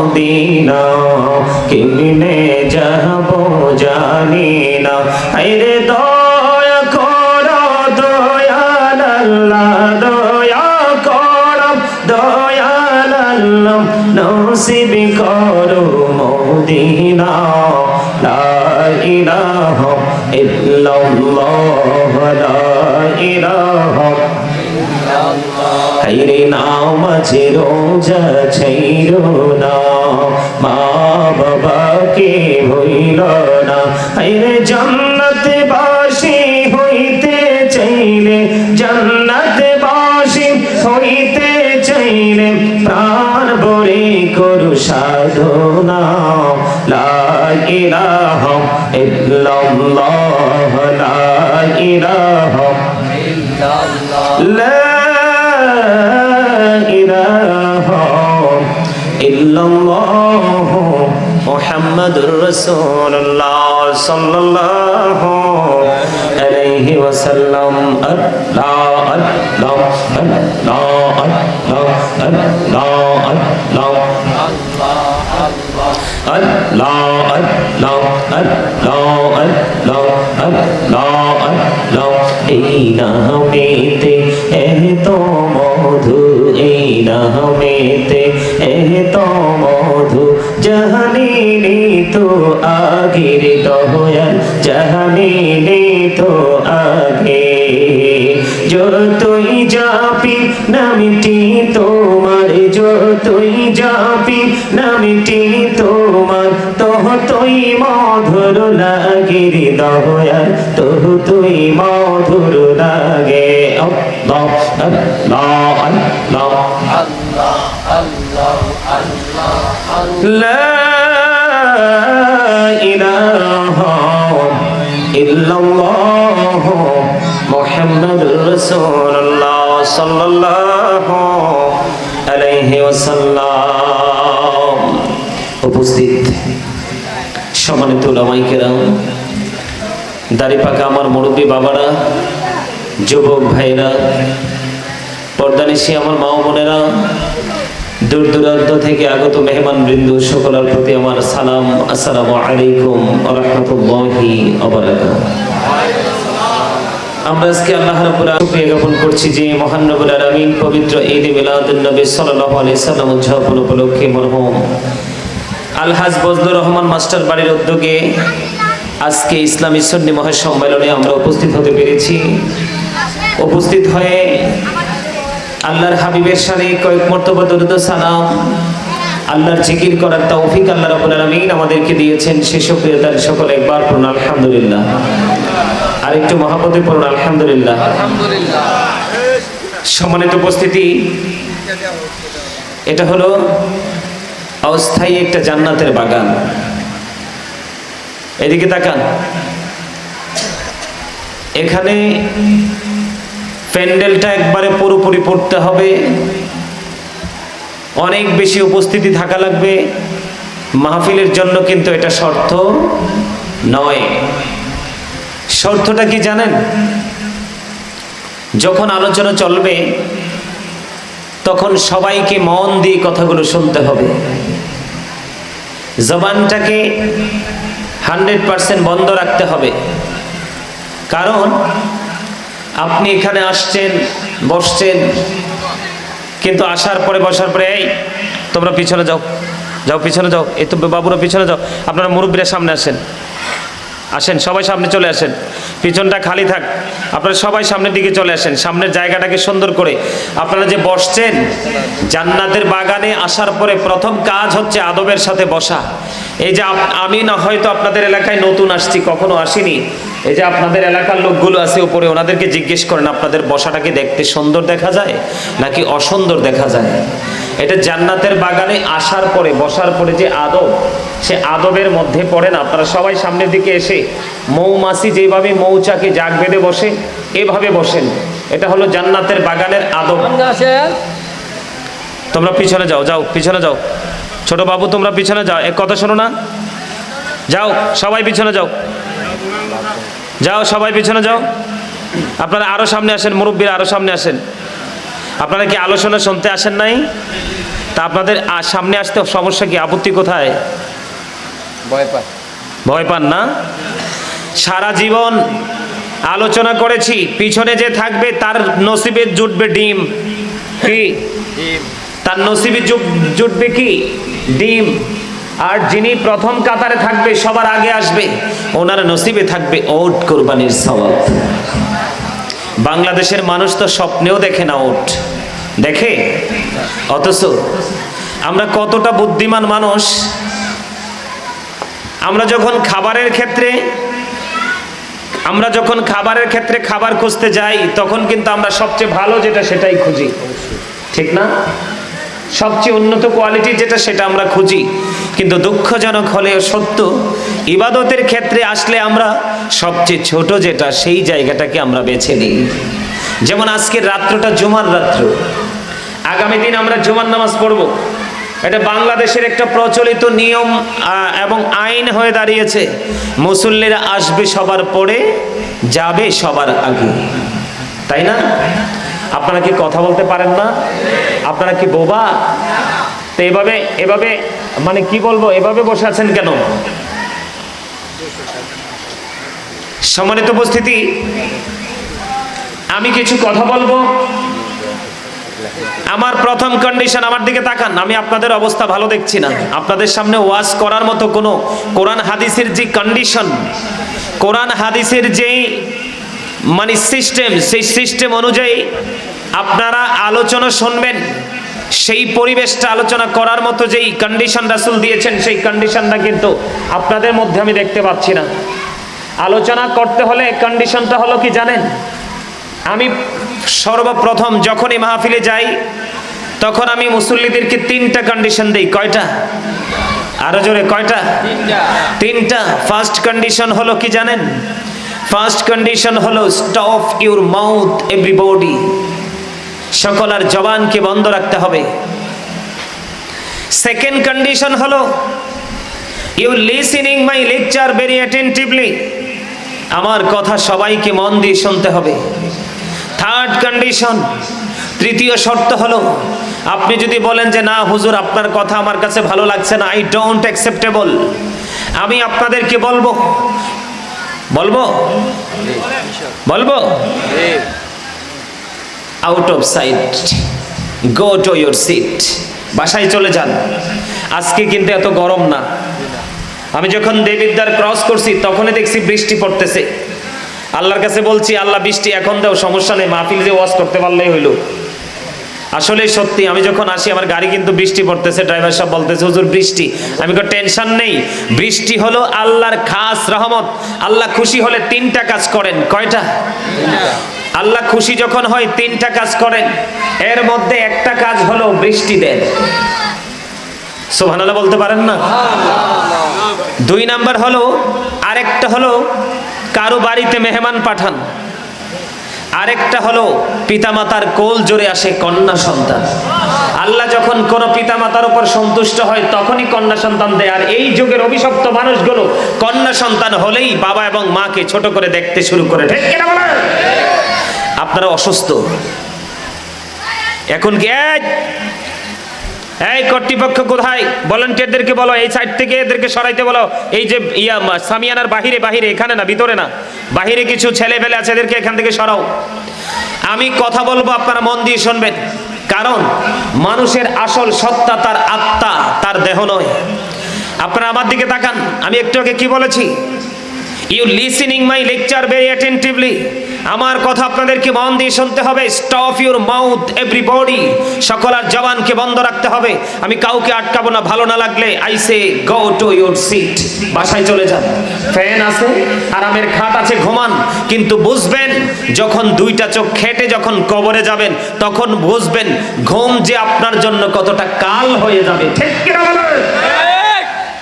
Medina কিমিনে যাব জানি না। আইরে দয়া কর, দয়াল আল্লাহ, দয়া কর, দয়াল আল্লাহ, নসিব করো মদিনা। লা ইলাহা ইল্লাল্লাহ, লা ইলাহা হাইরে নামাজে রোজা ছাইরো না। বাবাকে হইল না। হাইরে জান্নাত রসুল্লাহ সাল্লাল্লাহু আলাইহি ওয়াসাল্লাম আল্লাহ আল্লাহ আল্লাহ আল্লাহ আল্লাহ আল্লাহ আল্লাহ আল্লাহ আল্লাহ আল্লাহ আল্লাহ আল্লাহ এই নামেতে এত মধু এই নামেতে এত মধু জাহানিনি তো আগির দয়াল মোহাম্মদ রসুল্লাহ সাল্লাহ আলাইহি ওয়াসাল্লাম। উপস্থিত সম্মানিত ওলামাইকেরাম দাড়ি পাকা আমার মুরব্বী বাবারা, যুবক ভাইরা পর্দানিশি আমার মা বোনেরা দূর দূরান্ত থেকে আগত মেহমান বৃন্দ সকলের প্রতি আমার সালাম, আসসালামু আলাইকুম রহমতুল্লাহি আমরা আজকে আল্লাহ রাব্বুল শুকরিয়া জ্ঞাপন করছি যে মহান রব্বুল আলামিন পবিত্র ঈদ মিলাদুন নবী সাল্লাল্লাহু আলাইহি সাল্লাম উদযাপন উপলক্ষে মরহুম আলহাজ বজলুর রহমান মাস্টার বাড়ির উদ্যোগে আজকে ইসলামী সন্নি মহাসম্মেলনে আমরা উপস্থিত হতে পেরেছি। উপস্থিত হয়ে আল্লাহর হাবিবের সানে কয়েক মর্তবা দরুদ সালাম। আল্লাহর জিকির করার তৌফিক আল্লাহ রাব্বুল আলামিন আমাদেরকে দিয়েছেন। সে সুপ্রিয়তার সকলে একবার পড়ুন, আলহামদুলিল্লাহ। আর একটু মহাপদে পড়ুন, আলহামদুলিল্লাহ। সম্মানিত উপস্থিতি, এটা হলো অস্থায়ী একটা জান্নাতের বাগান। এদিকে তাকান। এখানে প্যান্ডেলটা একবারে পুরোপুরি পড়তে হবে। অনেক বেশি উপস্থিতি থাকা লাগবে। মাহফিলের জন্য কিন্তু এটা শর্ত নয়। শর্তটা কি জানেন? যখন আলোচনা চলবে, তখন সবাইকে মন দিয়ে কথাগুলো শুনতে হবে। জবানটাকে হান্ড্রেড পার্সেন্ট বন্ধ রাখতে হবে। কারণ আপনি এখানে আসছেন, বসছেন, কিন্তু আসার পরে বসার পরে, এই, তোমরা পিছনে যাও যাও পিছনে যাও, এই তো বাবুরা পিছনে যাও, আপনারা মুরব্বীরা সামনে আসেন। আসেন, সবাই সামনে চলে আসেন। পিছনটা খালি থাক, আপনারা সবাই সামনের দিকে চলে আসেন, সামনের জায়গাটাকে সুন্দর করে। আপনারা যে বসছেন, জান্নাতের বাগানে আসার পরে প্রথম কাজ হচ্ছে আদবের সাথে বসা। এই যে আমি না হয়তো আপনাদের এলাকায় নতুন আসছি কখনো আসিনি। এই যে আপনাদের এলাকার লোকগুলো আছে উপরে ওনাদেরকে জিজ্ঞেস করেন আপনাদের বসাটাকে দেখতে সুন্দর দেখা যায় নাকি অসুন্দর দেখা যায়? এটা জান্নাতের বাগানে আসার পরে বসার পরে যে আদব সে আদবের মধ্যে পড়েন আপনারা সবাই সামনের দিকে এসে মৌমাছি যেভাবে মৌচাকে জাগ বেঁধে বসে এভাবে বসেন। এটা হলো জান্নাতের বাগানের আদব। তোমরা পিছনে যাও যাও পিছনে যাও। ছোট বাবু তোমরা পিছনে যাও। এক কথা শোনো না। যাও সবাই পিছনে যাও। যাও সবাই পিছনে যাও। আপনারা আরও সামনে আসেন মুরব্বীরা আরও সামনে আসেন। আপনারা কি আলোচনা শুনতে আসেন নাই? তা আপনাদের সামনে আসতে সমস্যা কি? আপত্তি কোথায়? ভয় পায়। ভয় পান না? সারা জীবন আলোচনা করেছি পিছনে যে থাকবে তার নসিবে জুটবে ডিম। কি? তার নসিবে জুট- জুটবে কি? ডিম। আর যিনি প্রথম কাতারে থাকবে, সবার আগে আসবে। ওনার নসিবে থাকবে ওট কোরবানির সওয়াব। বাংলাদেশের মানুষ তো স্বপ্নেও দেখে না ওট। দেখে? অথচ আমরা কতটা বুদ্ধিমান মানুষ। আমরা যখন খাবারের ক্ষেত্রে, আমরা যখন খাবারের ক্ষেত্রে খাবার খুঁজতে যাই, তখন কিন্তু আমরা সবচেয়ে ভালো যেটা সেটাই খুঁজি। ঠিক না? সবচেয়ে উন্নত কোয়ালিটি যেটা সেটা আমরা খুঁজি। কিন্তু দুঃখজনক হলেও সত্য, ইবাদতের ক্ষেত্রে আসলে আমরা সবচেয়ে ছোট যেটা, সেই জায়গাটাকে আমরা বেছে নিই। যেমন আজকের রাত্রটা জুমার রাত্র। আগামী দিন আমরা জুমার নামাজ পড়ব। এটা বাংলাদেশের একটা প্রচলিত নিয়ম এবং আইন হয়ে দাঁড়িয়েছে। মুসল্লিরা আসবে সবার পরে, যাবে সবার আগে। তাই না? আপনারা কি কথা বলতে পারেন না? আপনারা কি বোবা? তো এভাবে এভাবে মানে কি বলব, এভাবে বসে আছেন কেন? সম্মানিত উপস্থিতি, আমি কিছু কথা বলব। আমার প্রথম কন্ডিশন আমার দিকে তাকান, আমি আপনাদের অবস্থা ভালো দেখছি না। আপনাদের সামনে ওয়াজ করার মতো কোনো কোরআন হাদিসের যে কন্ডিশন কোরআন হাদিসের যে মানে সিস্টেম সেই সিস্টেম অনুযায়ী আপনারা আলোচনা শুনবেন। সেই পরিবেশটা আলোচনা করার মতো যেই কন্ডিশন রাসুল দিয়েছেন সেই কন্ডিশনটা কিন্তু আপনাদের মধ্যে আমি দেখতে পাচ্ছি না। আলোচনা করতে হলে কন্ডিশনটা হলো কি জানেন? আমি সর্বপ্রথম যখনই মাহফিলে যাই তখন আমি মুসল্লিদেরকে তিনটা কন্ডিশন দেই। কয়টা? আরও জোরে কয়টা? তিনটা। ফার্স্ট কন্ডিশন হলো কি জানেন? ফার্স্ট কন্ডিশন হলো স্টপ ইউর মাউথ এভরিবডি সকলার জবানকে বন্ধ রাখতে হবে। সেকেন্ড কন্ডিশন হলো you listening my lecture very attentively আমার কথা সবাইকে মন দিয়ে শুনতে হবে। থার্ড কন্ডিশন তৃতীয় শর্ত হলো, আপনি যদি বলেন যে, না, হুজুর, আপনার কথা আমার কাছে ভালো লাগছে না আই ডোন্ট অ্যাকসেপ্টেবল আমি আপনাদেরকে বলব। বলব? বলব? Out of sight go to your seat বাসায় চলে যান। আজকে কিন্তু এত গরম না। আমি যখন দেবিদ্বার ক্রস করছি, তখনই দেখছি বৃষ্টি পড়তেছে। আল্লাহর কাছে বলছি, আল্লাহ, বৃষ্টি এখন দাও, সমস্যা নেই, মাহফিল যে ওয়াজ করতে পারলেই হইল। আসলে সত্যি, আমি যখন আসি, আমার গাড়ি কিন্তু বৃষ্টি পড়তেছে। ড্রাইভার সব বলতেছে, হুজুর, বৃষ্টি। আমি কোনো টেনশন নেই। বৃষ্টি হলো আল্লাহর খাস রহমত। আল্লাহ খুশি হলে তিনটা কাজ করেন। কয়টা? আল্লাহ খুশি যখন হয়, তিনটা কাজ করেন। এর মধ্যে একটা কাজ হলো বৃষ্টি দেন। সোহানাল্লাহ বলতে পারেন না? দুই নাম্বার হলো, আরেকটা হলো, কারও বাড়িতে মেহমান পাঠান। আরেকটা হলো, পিতামাতার কোল জোরে আসে কন্যা সন্তান। আল্লাহ যখন কোন পিতামাতার উপর সন্তুষ্ট হয়, তখনই কন্যা সন্তান দেয়। আর এই যুগের অভিশপ্ত মানুষগুলো কন্যা সন্তান হলেই বাবা এবং মাকে ছোট করে দেখতে শুরু করে। ঠিক? আপনারা অসুস্থ। এখন কি এই, কর্তৃপক্ষ কোথায়? ভলেন্টিয়ারদেরকে বলো এই সাইড থেকে এদেরকে সরাইতে বলো। এই যে ইয়া সামিয়ানার বাহিরে বাহিরে এখানে না ভিতরে না। বাহিরে কিছু ছেলে ফেলে আছে এদেরকে এখান থেকে সরাও। আমি কথা বলব আপনারা মন দিয়ে শুনবেন। কারণ মানুষের আসল সত্তা তার আত্মা তার দেহ নয়। আপনারা আমার দিকে তাকান। আমি একটু আগে কি বলেছি? You listening my lecture very attentively আমার কথা আপনাদেরকে মন দিয়ে শুনতে হবে। স্টপ ইউর মাউথ এভরিবডি সকল আর জবানকে বন্ধ রাখতে হবে। আমি কাউকে আটকাবো না ভালো না লাগলে I say go to your seat বাসায় চলে যান। ফ্যান আছে আরামের খাট আছে ঘুমান। কিন্তু বুঝবেন যখন দুইটা চোখ খেটে যখন কবরে যাবেন তখন বুঝবেন ঘুম যে আপনার জন্য কতটা কাল হয়ে যাবে। ঠিক কিনা বলেন?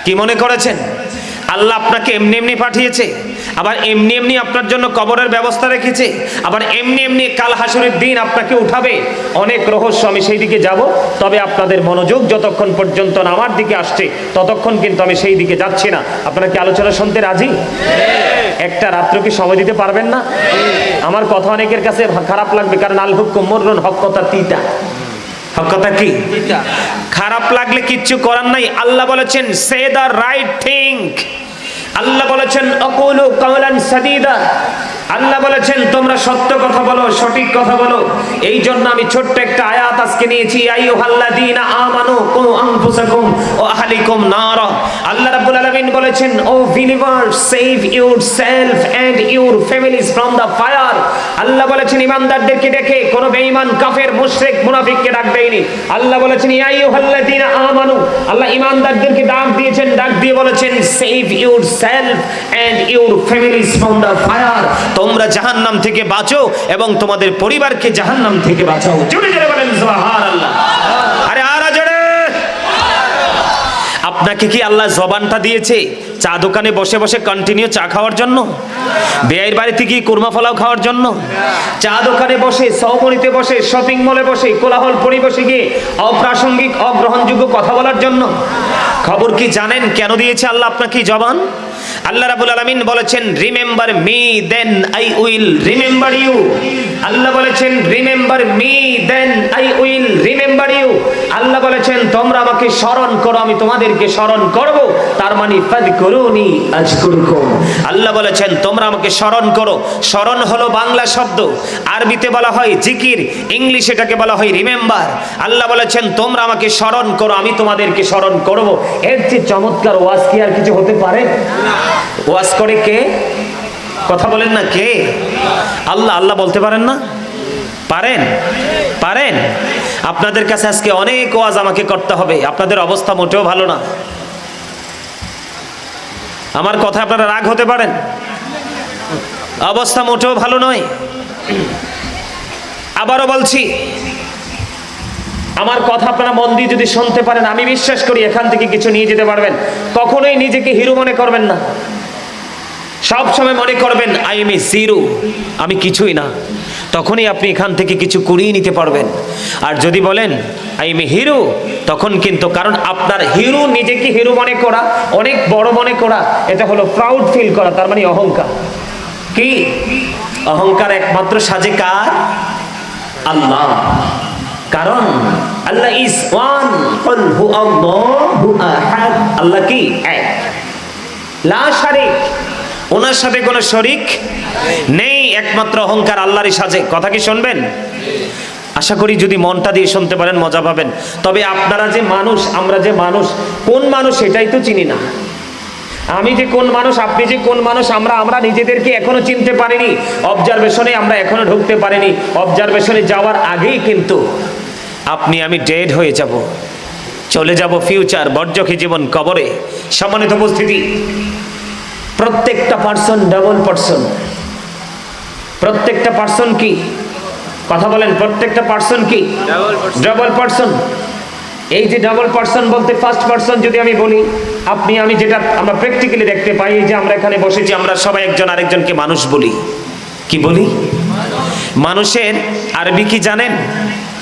কি মনে করেছেন? আল্লাহ আপনাকে এমনি এমনি পাঠিয়েছে। আবার এমনি এমনি আপনার জন্য কবরের ব্যবস্থা রেখেছে আবার এমনি এমনি কাল হাসুরের দিন আপনাকে উঠাবে। অনেক রহস্য আমি সেই দিকে যাব। তবে আপনাদের মনোযোগ যতক্ষণ পর্যন্ত আমার দিকে আসছে ততক্ষণ কিন্তু আমি সেই দিকে যাচ্ছি না। আপনারা কি আলোচনা শুনতে রাজি? একটা রাত্র কি সময় দিতে পারবেন না? আমার কথা অনেকের কাছে খারাপ লাগবে কারণ আল হুকুম মরণ হক কথা তিতা। হক কথা কি? খারাপ লাগলে কিচ্ছু করার নাই। আল্লাহ বলেছেন সে দা রাইট থিঙ্ক আল্লাহ বলেছেন, অকুলু কাওলান সাদিদা। আল্লাহ বলেছেন, তোমরা সত্য কথা বলো, সঠিক কথা বলো। এই জন্য আমি ছোট্ট একটা আয়াত আজকে নিয়েছি, আইয়ুহাল্লাযীনা আমানু কু আনফুসাকুম ওয়া আহলিকুম নারা। আলামিন বলেছেন O believers save yourself and your families from the fire Allah বলেছেন, ইমানদারদেরকে ডেকে কোন বেঈমান, কাফের, মুশরিক, মুনাফিককে ডাক দেয়নি। আল্লাহ বলেছেন, ইয়া আইয়ুহাল্লাযীনা আমানু। আল্লাহ ইমানদারদেরকে ডাক দিয়েছেন, ডাক দিয়ে বলেছেন save yourself and your families from the fire তোমরা জাহান্নাম থেকে বাঁচো এবং তোমাদের পরিবারকে জাহান্নাম থেকে বাঁচাও। জোরে জোরে বলেন, সুবহানাল্লাহ আরে আর জোরে আপনাকে কি আল্লাহ জবানটা দিয়েছে চা দোকানে বসে বসে কন্টিনিউ চা খাওয়ার জন্য? বেয়ের বাড়িতে কি কুরমা ফলাও খাওয়ার জন্য? চা দোকানে বসে সৌমনিতে বসে শপিং মলে বসে, কোলাহল পরিবেশে গিয়ে অপ্রাসঙ্গিক, অগ্রহণযোগ্য কথা বলার জন্য। খবর কি জানেন? কেন দিয়েছে আল্লাহ আপনাকে জবান? আল্লাহ রাবুল আলামিন বলেছেন remember me then I will remember you Allah বলেছেন remember me then I will remember you Allah বলেছেন, তোমরা আমাকে স্মরণ করো, আমি তোমাদেরকে স্মরণ করব। তার মানে ফাদকুরুনি আজকুরকুম। আল্লাহ বলেছেন, তোমরা আমাকে স্মরণ করো। স্মরণ হলো বাংলা শব্দ। আরবিতে বলা হয় জিকির, ইংলিশ এটাকে বলা হয় রিমেম্বার। আল্লাহ বলেছেন, তোমরা আমাকে স্মরণ করো, আমি তোমাদেরকে স্মরণ করব। এর চেয়ে চমৎকার ওয়াজ কি আর কিছু হতে পারে? ওয়াজ করে কে? কথা বলেন না কে? আল্লাহ আল্লাহ বলতে পারেন না? পারেন? পারেন? আপনাদের কাছে আজকে অনেক ওয়াজ আমাকে করতে হবে। আপনাদের অবস্থা মোটেও ভালো না। আমার কথা আপনারা রাগ হতে পারেন। অবস্থা মোটেও ভালো নয়। আবারও বলছি আমার কথা আপনারা মন দিয়ে যদি শুনতে পারেন, আমি বিশ্বাস করি এখান থেকে কিছু নিয়ে যেতে পারবেন। কখনোই নিজেকে হিরো মনে করবেন না। সব সময় মনে করবেন আই এম এ জিরো আমি কিছুই না। তখনই আপনি এখান থেকে কিছু কুড়িয়ে নিতে পারবেন। আর যদি বলেন আই এম এ হিরো তখন কিন্তু, কারণ আপনার হিরো নিজেকে হিরো মনে করা, অনেক বড় মনে করা, এটা হলো প্রাউড ফিল করা, তার মানে অহংকার। কি? অহংকার একমাত্র সাজে কার আল্লাহ। কারণ আল্লাহ ইজ ওয়ান কুল হু আল্লাহু আহাদ। আল্লাহ কি? এক। লা শারিক। ওনার সাথে কোনো শরিক নেই, একমাত্র অহংকার আল্লাহরই সাজে। কথা কি শুনবেন? আশা করি যদি মনটা দিয়ে শুনতে পারেন, মজা পাবেন। তবে আপনারা যে মানুষ, আমরা যে মানুষ, কোন মানুষ সেটাই তো চিনি না। আমি যে কোন মানুষ, আপনি যে কোন মানুষ, আমরা আমরা নিজেদেরকে এখনও চিনতে পারিনি। অবজারভেশনে আমরা এখনও ঢুকতে পারিনি। অবজারভেশনে যাওয়ার আগেই কিন্তু আপনি আমি ডেড হয়ে যাব। চলে যাব ফিউচার বর্জকে জীবন কবরে। সম্মানিত উপস্থিতি প্রত্যেকটা পার্সন ডাবল পার্সন। প্রত্যেকটা পার্সন কি? কথা বলেন প্রত্যেকটা পার্সন কি? ডাবল পার্সন এই যে ডাবল পার্সন বলতে ফার্স্ট পার্সন যদি আমি বলি আপনি আমি যেটা আমরা প্র্যাকটিক্যালি দেখতে পাই যে আমরা এখানে বসেছি আমরা সবাই একজন আরেকজনকে মানুষ বলি। কি বলি? মানুষের আরবি কি জানেন?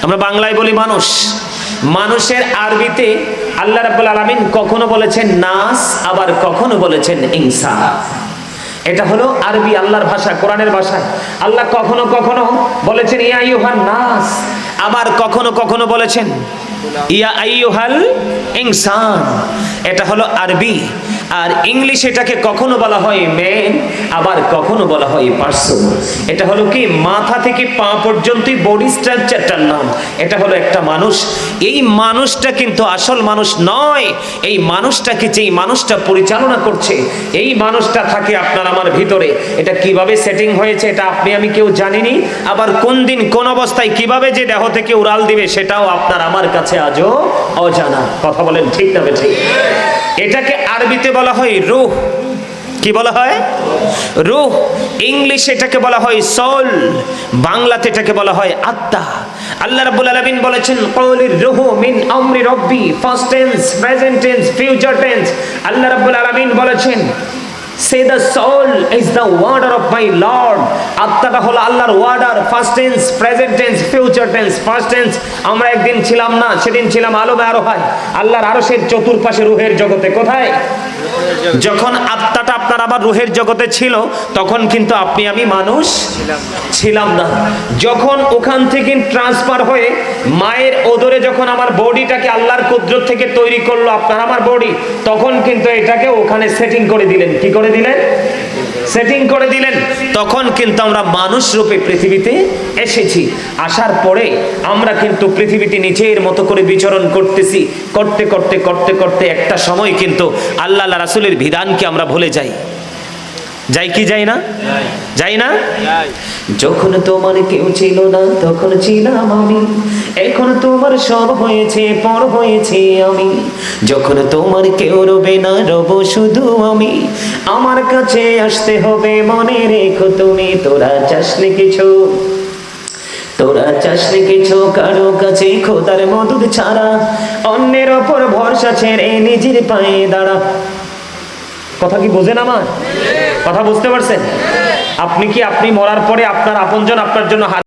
আমরা বাংলায় বলি মানুষ। মানুষের আরবিতে আল্লাহ রাব্বুল আলামিন কখনো বলেছেন নাস, আবার কখনো বলেছেন ইনসান এটা হলো আরবি আল্লাহর ভাষা, কোরআনের ভাষা। আল্লাহ কখনো কখনো বলেছেন, ইয়া আইয়ুহান নাস আবার কখনো কখনো বলেছেন, ইয়া আইয়ুহাল ইনসান এটা হলো আরবি। আর ইংলিশ এটাকে কখনো বলা হয় মেন আবার কখনো বলা হয় পার্সন এটা হলো কি, মাথা থেকে পা পর্যন্তই বডি স্ট্রাকচারটার নাম। এটা হলো একটা মানুষ। এই মানুষটা কিন্তু আসল মানুষ নয়। এই মানুষটাকে যেই মানুষটা পরিচালনা করছে, এই মানুষটা থাকে আপনার আমার ভিতরে। এটা কীভাবে সেটিং হয়েছে এটা আপনি আমি কেউ জানিনি। আবার কোন দিন কোন অবস্থায় কীভাবে যে দেহ থেকে উড়াল দিবে সেটাও আপনার আমার কাছে আজও অজানা। কথা বলেন ঠিক না ঠিক? এটাকে আরবিতে বলা হয় রুহ। কি বলা হয়? রুহ। ইংলিশে এটাকে বলা হয় সোল। বাংলাতে এটাকে বলা হয় আত্মা আল্লাহ রাব্বুল আলামিন বলেছেন, কওলির রুহু মিন আমরি রব্বি, first tense, present tense, future tense. Allah রাব্বুল আলামিন বলেছেন say the soul is the order of my lord আত্মাটা হলো আল্লাহর order first tense present tense future tense first tense আমরা একদিন ছিলাম না সেদিন ছিলাম আলোমে আরও হয় আল্লাহর সে চতুর্পাশে রুহের জগতে কোথায় যখন আত্মাটা আপনার আবার রুহের জগতে ছিল, তখন কিন্তু আপনি আমি মানুষ ছিলাম না। যখন ওখান থেকে ট্রান্সফার হয়ে মায়ের ওদরে যখন আমার বডিটাকে আল্লাহর কুদরত থেকে তৈরি করল, আপনার আমার বডি, তখন কিন্তু এটাকে ওখানে সেটিং করে দিলেন। কি করে দিলেন? সেটিং করে দিলেন। তখন কিন্তু আমরা মানুষ রূপে পৃথিবীতে এসেছি। আসার পরে আমরা কিন্তু পৃথিবীতে নিজের মতো করে বিচরণ করতেছি। করতে করতে করতে করতে একটা সময় কিন্তু আল্লাহ রাসুলের বিধানকে আমরা ভুলে যাই। যাই কি যাই না? যাই না? যখন তোমার কেউ ছিল না, তখন ছিলাম আমি। এখন তোমার সব হয়েছে, পর হয়েছে আমি। যখন তোমার কেউ রবে না, রব শুধু আমি। আমার কাছে আসতে হবে, মনে রেখো তুমি, তোরা চাসনি কিছু। তোরা চাসনি কিছু, কারও কাছে খোদার মধুর ছাড়া। অন্যের ওপর ভরসা ছেড়ে নিজের পায়ে দাঁড়া। কথা কি বোঝেন আমার? কথা বুঝতে পারছেন? আপনি কি আপনি মরার পরে আপনার আপনজন আপনার জন্য